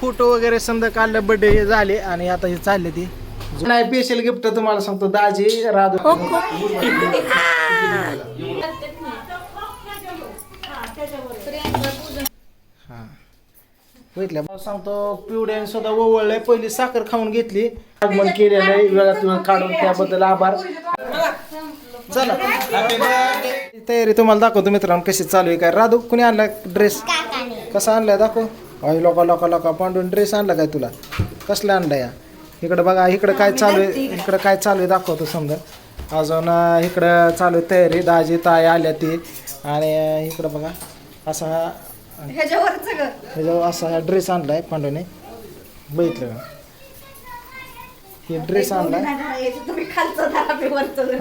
Photo वगैरे समजा काढलं बर्थडे झाले आणि आता हे चालले ती. नाही स्पेशल गिफ्ट तुम्हाला सांगतो दाजी राधू. हा बघितलं. मला सांगतो पिवड्याने सुद्धा ओवळलंय. पहिली साखर खाऊन घेतली. आगमन केलेलं आहे. वेळात वेळ काढून त्याबद्दल आभार. चला. तयारी तुम्हाला दाखवतो मित्रांनो कशी चालू आहे काय. राधू कुणी आणला ड्रेस कसा आणलाय? दाखव. आई लोका लोका लोका पांडून ड्रेस आणला काय तुला? कसला आणला या? इकडं बघा इकडं काय चालू आहे इकडं काय चालू आहे दाखवतो समजा. अजून इकडं चालू आहे तयारी दाजी ताई आल्या ती. आणि इकडं बघा असा हा ह्याच्यावर असा हा ड्रेस आणलाय पांडूने. बघितलं का? हे ड्रेस धरा.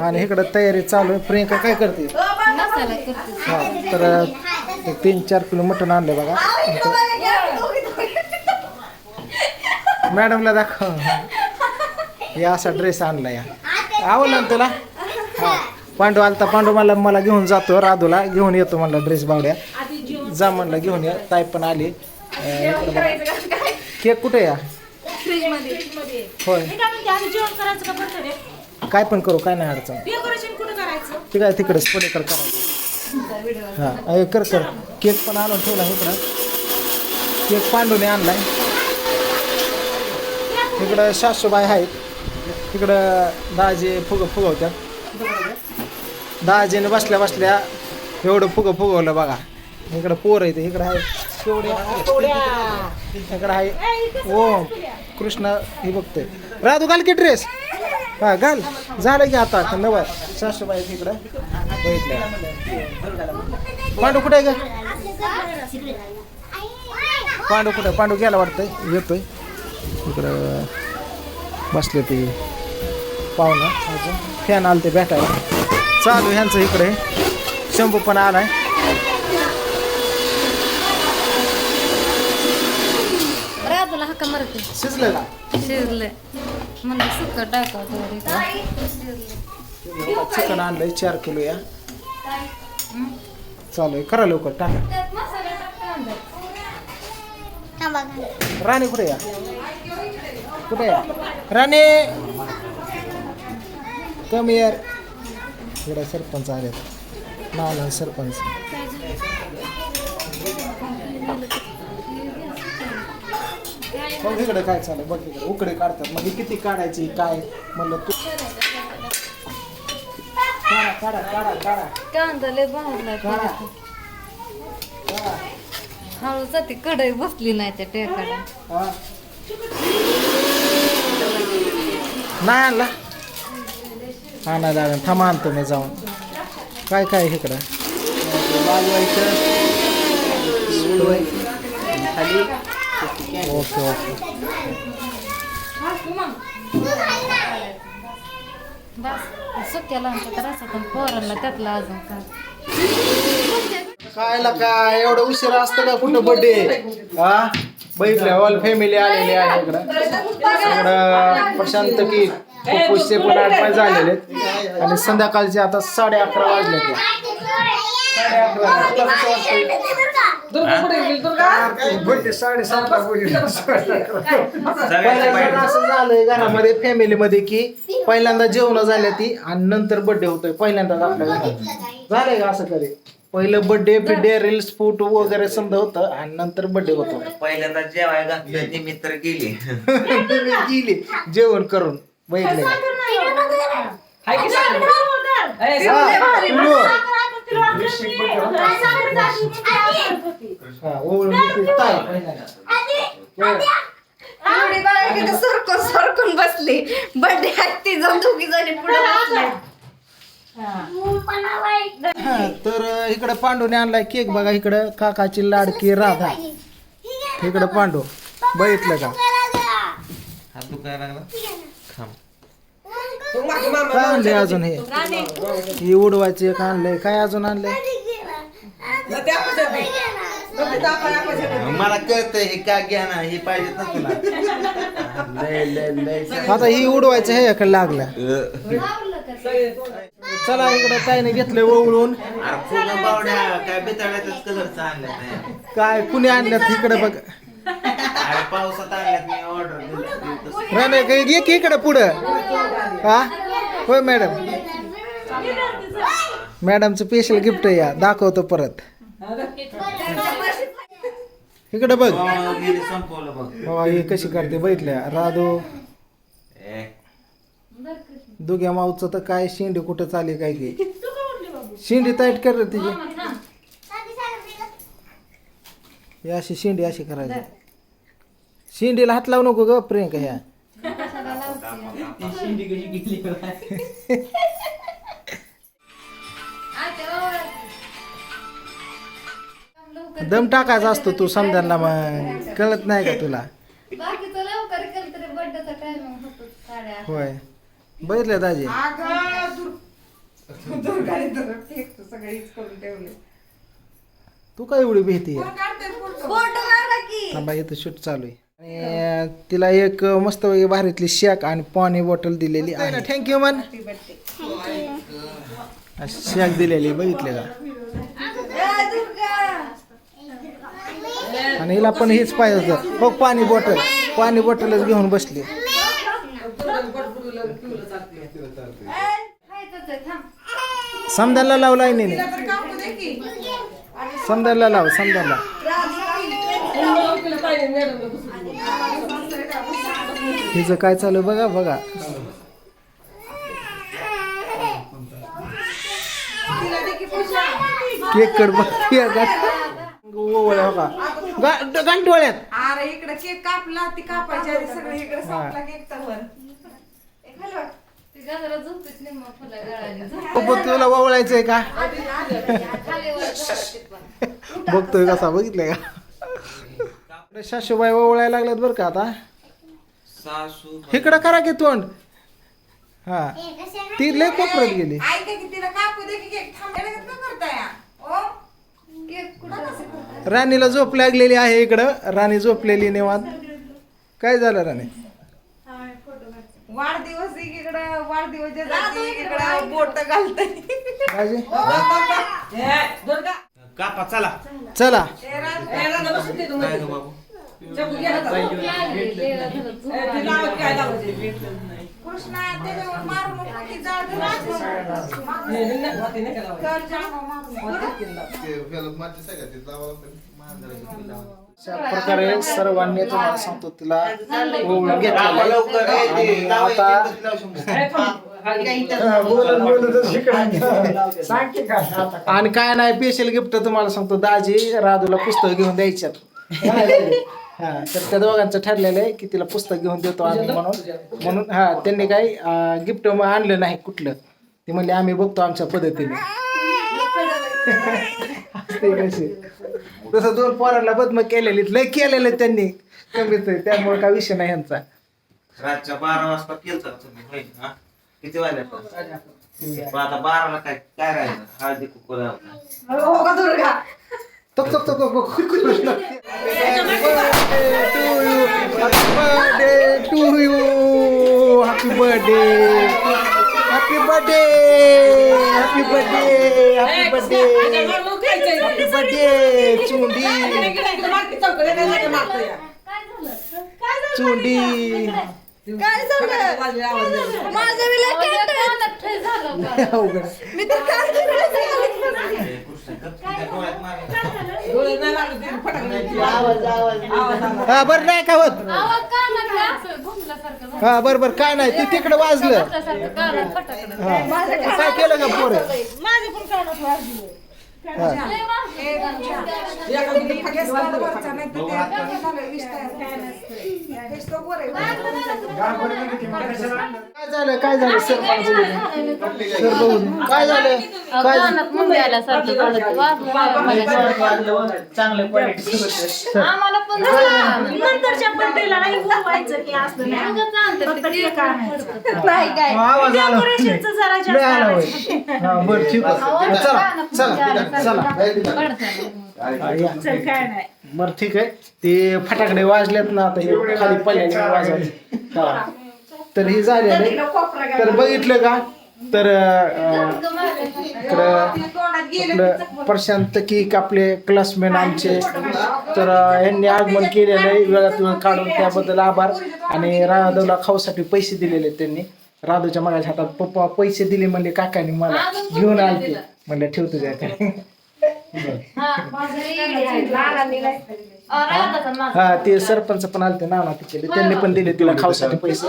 आणि इकडं तयारी चालू आहे. प्रियंका काय करते? ओ बाबा, मसाला करते. हा तर एक तीन चार किलो मटण आणलं बघा इकडं बघा, घ्या, दोघी- दोघी. मॅडमला दाखव. हे असा ड्रेस आणला या. आवडला ना तुला? हा. पांडू आलता पांडू मला मला घेऊन जातो राधूला. घेऊन येतो म्हणला ड्रेस बावड्या. जा म्हणलं घेऊन ये. ताई पण आली? केक कुठे या. होय. काय पण करू काय नाही अडचण. डेकोरेशन कुठं करायचं? ते काय तिकडेच पलीकडे करायचं हा कर कर. केक पण आणून ठेवला इकडं. केक पांडूने आणलाय. इकडं सासूबाई आहेत. तिकडं दाजी फुग फुगवत्यात दाजीने बसल्या बसल्या एवढं फुगं फुगवलं बघा. इकडं पोर आहे इकडं आहे. इकडं आहे. ओम. कृष्ण हे बघतोय. राधू घाल की ड्रेस हा घाल. झालं की आता नवा. सासूबाई आहेत इकडं. बघितलं पांडू कुठे आहे का पांडू कुठे? पांडू गेला वाटतंय. येतोय. इकडं बसले ते. पाहुणं अजून फॅन आलं ते भेटायला. चालू ह्यांचं इकडे. शंभू पण आलाय. राधूला हक्का मारते. शिजलं का शिजले. म्हणजे टाकावं चिकन आणलंय चार किलो या. चालू आहे. करा लवकर टाका. राणी कुठे या? कुठे? राणी! कमी यार इकडे सरपंच आले नाव सरपंच. मग इकडे काय चालू बघ इकडे. उकडे काढतात. मग किती काढायची काय? म्हणलं तू काढा काढा काढा काढा. कांदा लय भाजला काढा. काढा. हळू जाते कढई बसली नाही त्या टेकाला. नाही आणला. हा नाही लागेल थांबा आणतो मी जाऊन. काय काय इकडं? Okay okay. बस सुक्याला आमच्या असं पोरांना त्यातला अजून काय? कायला काय एवढं उशीर असतं का कुठं बड्डे? हा बघितलं ऑल फॅमिली आलेली आहे इकडं. इकडं प्रशांत की पुष्य पण आठ झालेले आहेत. आणि संध्याकाळचे आता साडे अकरा वाजले ते. साडे अकरा पहिल्यांदा असं झालंय घरामध्ये फॅमिलीमध्ये की पहिल्यांदा जेवण झाल्या ती आणि नंतर बर्थडे होतोय. पहिल्यांदा आपल्या घरात झालंय का असं कधी? पहिलं बर्थडे बिड्डे रील्स फोटो वगैरे समजा होतं आणि नंतर बर्थडे होतो. पहिल्यांदा जेवाय घातलं निमित्त गेली. गेली. जेवण करून बघितले. एवढी. बाळा किती सरकून सरकून बसली. बर्थडे ती जाऊन दोघी जणी पुढे बसल्या. तर इकडं पांडूने आणलाय केक बघा इकडं काकाची लाडकी राधा. इकडं पांडू बघितलं का? हात दुखायला लागला? थांब. काय आणलंय अजून हे? हे उडवायचे एक आणलंय. काय अजून आणलंय? मला कळतंय हे का घ्या ना हे पाहिजे ना तुला. लय लय लय आता ही उडवायचं हे याकडे लागलं. चला इकडं ताईने घेतलंय ओवळून अरे फुलं बावड्या काय काय कुणी आणल्यात इकडे बघ. अरे पावसात आणल्यात मी ऑर्डर दिली काही एक इकडे पुढं. हा? होय मॅडम. मॅडमचं स्पेशल गिफ्ट आहे या. दाखवतो परत. इकडे बघ. गेली संपवलं बघ. बाबा हे कशी करते बैठल्या राधू. दुग्या माऊचं तर काय शेंडी कुठं चालली काय की शेंडी ताईट कर रे तिची. ही अशी शेंडी अशी करायची. शेंडीला हात लावू नको ग प्रियंका ह्या. दम टाकायचा असतो तू समजायला मग. कळत नाही का तुला? बाकीचं लवकर केलं तरी बड्डेचा टायमिंग होतो साड्या. होय. बघितलं दाजी? तू काय एवढी भीती आहे? फोटो? काढा की. थांबा इथं शूट चालू आहे. आणि तिला एक मस्त भारीतली शेक आणि पाणी बॉटल दिलेली आहे थँक्यू मन शेक दिलेली बघितले का ए, दुर्गा. आणि हिला पण हेच पाहिजे होतं. बघ पाणी बॉटल पाणी बॉटलच घेऊन बसली. समजायला लावला आहे नाही समजायला लाव समजायला हिचं काय चालू आहे बघा बघा. केक कड बघ ओवळ्या का गा- गांठवाळ्यात अरे इकडे केक कापला ती कापायची आधी सगळं इकडे संपला केक तर ती गजरा झोपीच निम्मा फुला गळाली बघ तुला ओवळायचंय का. बघतोय कसा बघितलंय का? सासूबाई ओवळायला लागल्यात बरं का आता? सासू इकडं करा की तोंड. हा. ती लय कोपऱ्यात गेली. ऐका की तिला कापू दे की केक थांबायला का करताय ओ? केक कुठं राणीला झोप लागलेली आहे इकडं. राणी झोपलेली निवांत. काय झालं राणी? वाढदिवस एकीकडं वाढदिवस जाती एकीकडं बोट घालतय. राजे? कापा चला. चला. काय ग बाबू? कृष्णा त्याच्यावर मारू नको की जाळ आहे. लवकर ए, ते आणि लावायची आता पद्धत लावू शंभू. आणि काय नाही स्पेशल गिफ्ट तुम्हाला सांगतो दाजी राधूला पुस्तक घेऊन द्यायच्यात. हा तर त्या दोघांचं ठरलेलं आहे की तिला पुस्तक घेऊन देतो आम्ही म्हणून. म्हणून हा त्यांनी काही गिफ्ट आणलं नाही कुठलं. ते म्हणले आम्ही बघतो आमच्या पद्धतीने. तसं दोन पोरांना बदम केलेली लय केलेलं त्यांनी. कमीच आहे त्यामुळे काय विषय नाही यांचा. रातच्या बारा वाजता केलं तुम्ही होय, हा? किती वाजल्या पण आता बाराला काय काय राहिलं? हळदी कुकू लावता हो का दुर्गा? तक तक तक तक Krishna birthday to you happy birthday happy birthday happy birthday happy birthday happy birthday चुंडी चुंडी काय झालं माझं? अवघड मी तर काय. हा बरं नाही का होत हा बरं बरं. काय नाही ते तिकडे वाजलं. हा काय केलं का पोरं? माझे काय झालं? काय झालं? सर. सर बघून. काय झालं? काय झालं. चांगलं क्वालिटी आम्हाला पण झालं. नंतरच्या बर्थडेला नाही बोलवायचं की असलं नाही. ते. नाही काय? आवाज आला. डेकोरेशनचं जरा जास्त लय आला होय. हा बरं ठीक आहे. चला चला चला. चल काय नाही. बरं ठीक आहे. ते फटाकडे वाजलेत ना आता हे खाली पडलेले वाजवले हा. तर हे झालेलं आहे. तर बघितलं का? तर अं, आपलं प्रशांत कीक आपले क्लासमेट आमचे. तर अं, यांनी आगमन केलेलं आहे. वेळात वेळ काढून त्याबद्दल आभार. आणि राधवला खाऊसाठी पैसे दिलेले आहेत त्यांनी. राधूच्या मागाच्या हातात पप्पा पैसे दिले म्हणले काकाने मला घेऊन आलते. म्हणलं ठेव तुझ्याकडे हा ते सरपंच पण आलते नाना तिचे त्यांनी पण दिले तिला खाऊसाठी पैसे.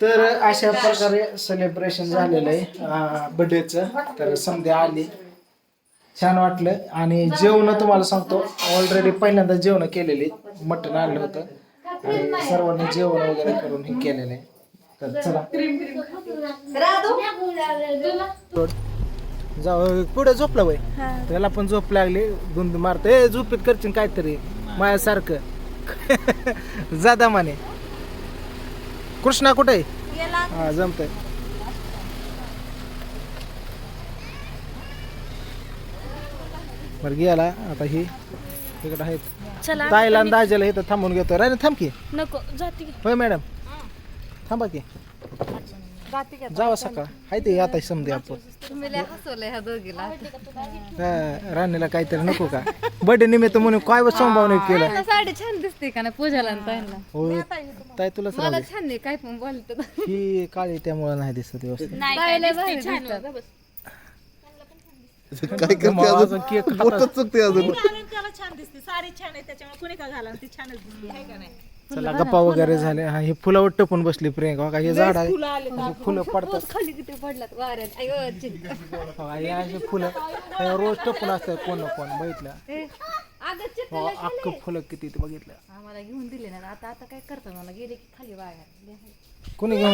तर अशा प्रकारे सेलिब्रेशन झालेलं आहे. बर्थडेचं तर संध्या आली. छान वाटलं. आणि जेवण तुम्हाला सांगतो. ऑलरेडी पहिल्यांदा जेवण केलेली. मटण आणलं होतं. आणि सर्वांनी जेवण वगैरे करून हे केलेलं आहे. तर चला. जाऊ पुढे झोपला बाई त्याला पण झोप लागली. गुंद मारतो ए झोपीत करशील काहीतरी. माझ्यासारखं जादा माने. कृष्णा कुठे आहे? हा जमतंय. बरं गेला. आता ही इकडं आहेत. ताईला आणि दाजेला इथं थांबून घेतो राहिले थांब की. नको जाते होय मॅडम. थांबा की. जावा सकाळ. आहे ते आता समजे आपण. तुम्ही लय हसवलंय ह्या दोघीला. हा, राणीला काहीतरी नको का? बर्थडे निमित्त म्हणून काय संभावना केलं? साडी छान दिसते का नाही पूजाला आणि ताईला? हो ताई तुलाच राहू मला दे. छान नाही काय पण बोलत. ही काळी त्यामुळे नाही दिसत व्यवस्थित. ताईला भारी दिसतात. काय करते अजून? अजून केक खातात. बोटच चुकते अजून. त्याला छान दिसते. साडी छान आहे त्याच्यामुळे कोणी का घाला ती छानच दिसते. आहे का नाही? चला गप्पा वगैरे झाले. हा हे फुलावर टपून बसली प्रियंका. बघा हे झाड आहे हे फुलं पडतात. खाली किती पडलात? वाऱ्यात. हे असे फुलं. हे रोज टपून असतात कोण ना कोण बघितलं? अख्खं फुलं किती ते बघितलं. आम्हाला घेऊन दिले ना. आता आता काय करतात? मला गेले की खाली वाया कोणी घेऊन